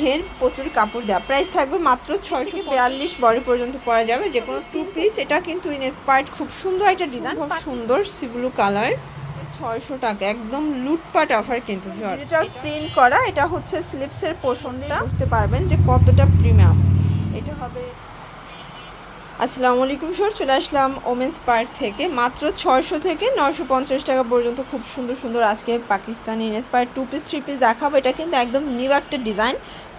ঘের প্রচুর কাপড় দেওয়া। প্রাইস থাকবে মাত্র ছয়শো বিয়াল্লিশ বডি পর্যন্ত পরা যাবে যে কোনো টু পিস এটা কিন্তু ইনস্পায়ার্ড খুব সুন্দর একটা ডিজাইন খুব সুন্দর সিব্লু কালার ছয়শো টাকা একদম লুটপাট অফার কিন্তু ডিজিটাল প্রিন্ট করা এটা হচ্ছে স্লিপসের পোর্শনটা বুঝতে পারবেন যে কতটা প্রিমিয়াম এটা হবে আসসালামু আলাইকুম স্যার চলে আসলাম ওমেন্স পার্ক থেকে। মাত্র ছয়শো থেকে নশো পঞ্চাশ টাকা পর্যন্ত খুব সুন্দর সুন্দর আজকে Pakistani inspire two piece three piece দেখাবো। এটা কিন্তু একদম নিউ একটা ডিজাইন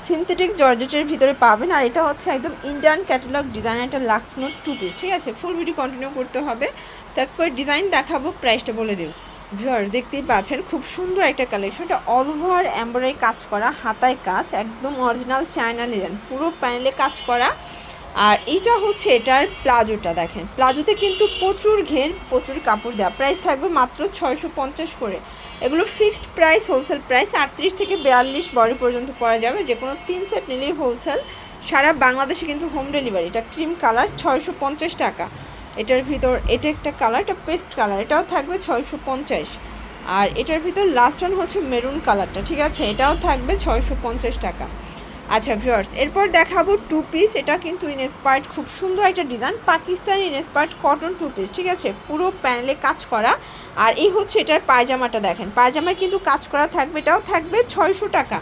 সিনথেটিক জর্জেটের ভিতরে পাবেন। আর এটা হচ্ছে একদম ইন্ডিয়ান ক্যাটালগ ডিজাইন একটা লাখনো টু পিস ঠিক আছে? ফুল ভিডিও কন্টিনিউ করতে হবে। তো করে ডিজাইন দেখাবো প্রাইসটা বলে দেব। ভিউয়ার দেখতেই পাচ্ছেন, খুব সুন্দর একটা কালেকশন এটা অল ওভার এমব্রয়ডারি কাজ করা, হাতায় কাজ, একদম অরিজিনাল চায়না নিলেন পুরো প্যানেলে কাজ করা। আর এটা হচ্ছে এটার প্লাজোটা, দেখেন। প্লাজোতে কিন্তু প্রচুর ঘের, প্রচুর কাপড় দেওয়া। প্রাইস থাকবে মাত্র ছয়শো পঞ্চাশ করে। এগুলো ফিক্সড প্রাইস, হোলসেল প্রাইস। আটত্রিশ থেকে বিয়াল্লিশ বডি পর্যন্ত পরা যাবে। যে কোনো তিন সেট নিলেই হোলসেল। সারা বাংলাদেশে কিন্তু হোম ডেলিভারি। এটা ক্রিম কালার, ছয়শো পঞ্চাশ টাকা। এটার ভিতর, এটা একটা কালার, এটা পেস্ট কালার। এটাও থাকবে ছয়শো পঞ্চাশ। আর এটার ভিতর লাস্ট ওয়ান হচ্ছে মেরুন কালারটা, ঠিক আছে? এটাও থাকবে ছয়শো পঞ্চাশ টাকা। আচ্ছা ভিউয়ার্স এরপর দেখাবো টু পিস এটা কিন্তু ইনস্পায়ার্ড খুব সুন্দর একটা design Pakistani inspired cotton two piece ঠিক আছে? পুরো প্যানেলে কাজ করা, আর এই হচ্ছে এটার পায়জামাটা দেখেন। পায়জামায় কিন্তু কাজ করা থাকবে, এটাও থাকবে ছয়শো টাকা।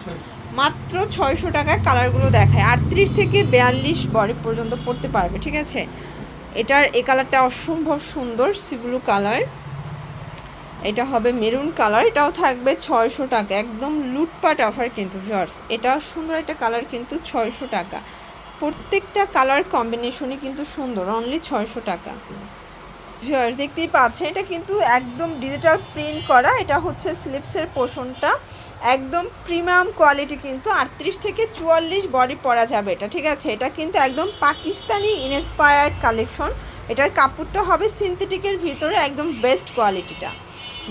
মাত্র ছয়শো টাকায় কালারগুলো দেখায়, আটত্রিশ থেকে বিয়াল্লিশ বডি পর্যন্ত পড়তে পারবে, ঠিক আছে? এটার এ কালারটা অসম্ভব সুন্দর সিব্লু কালার এটা হবে মেরুন কালার এটাও থাকবে ছয়শো টাকা। একদম লুটপাট অফার কিন্তু ভিউয়ার্স এটা সুন্দর একটা কালার কিন্তু ছয়শো টাকা। প্রত্যেকটা কালার কম্বিনেশনই কিন্তু সুন্দর অনলি ছয়শো টাকা। ভিউয়ার্স দেখতেই পাচ্ছেন, এটা কিন্তু একদম ডিজিটাল প্রিন্ট করা। এটা হচ্ছে স্লিপসের পোষণটা। একদম প্রিমিয়াম কোয়ালিটি কিন্তু, আটত্রিশ থেকে চুয়াল্লিশ বডি পরা যাবে এটা, ঠিক আছে? এটা কিন্তু একদম পাকিস্তানি ইনস্পায়ার্ড কালেকশন এটার কাপড়টা হবে সিনথেটিকের ভিতরে, একদম বেস্ট কোয়ালিটিটা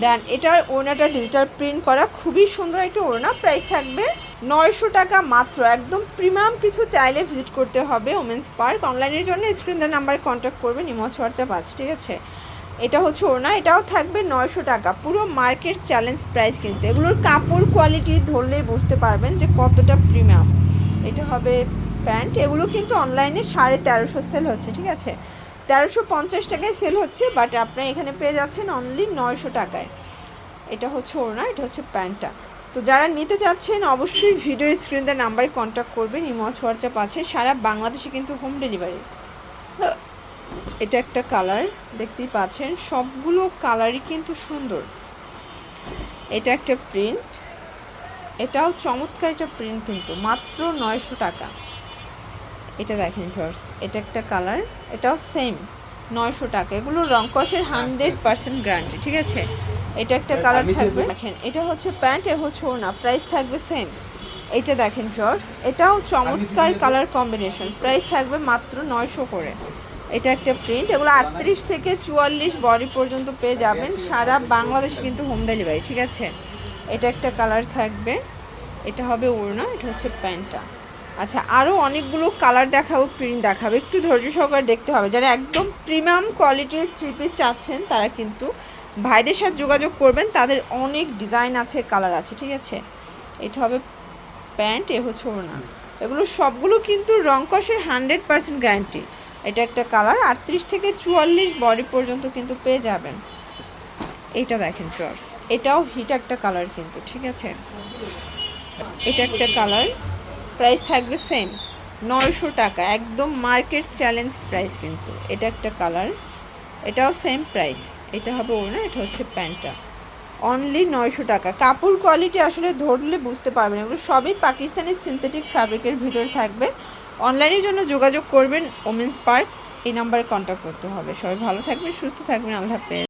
দেন এটার ওড়নাটা ডিজিটাল প্রিন্ট করা। খুবই সুন্দর একটা ওড়না। প্রাইস থাকবে নয়শো টাকা মাত্র। একদম প্রিমিয়াম কিছু চাইলে ভিজিট করতে হবে ওমেন্স পার্ক অনলাইনের জন্য স্ক্রিন দেওয়ার নাম্বারে কন্ট্যাক্ট করবেন। ইমজ হোয়াটসঅ্যাপ আছে, ঠিক আছে? এটা হচ্ছে ওড়না। এটাও থাকবে নয়শো টাকা। পুরো মার্কেট চ্যালেঞ্জ প্রাইস কিন্তু। এগুলোর কাপড় কোয়ালিটি ধরলেই বুঝতে পারবেন যে কতটা প্রিমিয়াম এটা হবে প্যান্ট। এগুলো কিন্তু অনলাইনে সাড়ে তেরোশো সেল হচ্ছে, ঠিক আছে? তেরোশো পঞ্চাশ টাকায় সেল হচ্ছে বাট আপনার এখানে পেয়ে যাচ্ছেন অনলি নয়শো টাকায়। এটা হচ্ছে ওড়না, এটা হচ্ছে প্যান্টটা। তো যারা নিতে চাচ্ছেন, অবশ্যই ভিডিও স্ক্রিনতে নাম্বারে কন্ট্যাক্ট করবেন ইমস হোয়াটসঅ্যাপ আছে, সারা বাংলাদেশে কিন্তু হোম ডেলিভারি এটা একটা কালার দেখতেই পাচ্ছেন, সবগুলো কালারই কিন্তু সুন্দর। এটা একটা প্রিন্ট এটাও চমৎকার একটা প্রিন্ট কিন্তু, মাত্র নয়শো টাকা। এটা দেখেন ফার্স এটা একটা কালার এটাও সেম নয়শো টাকা। এগুলো রংকসের হান্ড্রেড পার্সেন্ট গ্যারান্টি ঠিক আছে? এটা একটা কালার থাকবে। দেখেন এটা হচ্ছে প্যান্ট এ হচ্ছে ওনা প্রাইস থাকবে সেম এটা দেখেন ফার্স এটাও চমৎকার কালার কম্বিনেশন প্রাইস থাকবে মাত্র নয়শো করে। এটা একটা প্রিন্ট এগুলো আটত্রিশ থেকে চুয়াল্লিশ বডি পর্যন্ত পেয়ে যাবেন। সারা বাংলাদেশে কিন্তু হোম ডেলিভারি ঠিক আছে? এটা একটা কালার থাকবে এটা হবে ওড়না এটা হচ্ছে প্যান্টটা। আচ্ছা আরও অনেকগুলো কালার দেখাবো প্রিন্ট দেখাবো। একটু ধৈর্য সহকারে দেখতে হবে। যারা একদম প্রিমিয়াম কোয়ালিটির থ্রি পিস চাচ্ছেন, তারা কিন্তু ভাইদের সাথে যোগাযোগ করবেন। তাদের অনেক ডিজাইন আছে কালার আছে, ঠিক আছে? এটা হবে প্যান্ট এ হচ্ছে ওড়না। এগুলো সবগুলো কিন্তু রংকসের হান্ড্রেড পার্সেন্ট গ্যারান্টি এটা একটা কালার আটত্রিশ থেকে চুয়াল্লিশ বডি পর্যন্ত কিন্তু পেয়ে যাবেন। এটা দেখেন শর্টস এটাও হিট একটা কালার কিন্তু, ঠিক আছে? এটা একটা কালার প্রাইস থাকবে সেম নয়শো টাকা। একদম মার্কেট চ্যালেঞ্জ প্রাইস কিন্তু। এটা একটা কালার এটাও সেম প্রাইস এটা হবে ওর না, এটা হচ্ছে প্যান্টটা। অনলি নয়শো টাকা। কাপড় কোয়ালিটি আসলে ধরলে বুঝতে পারবেন এগুলো সবই পাকিস্তানি সিনথেটিক ফ্যাব্রিকের ভিতরে থাকবে। অনলাইনের জন্য যোগাযোগ করবেন ওমেন্স পার্ক এই নাম্বারে কন্ট্যাক্ট করতে হবে। সবাই ভালো থাকবেন, সুস্থ থাকবেন, আল্লাহ হাফেজ।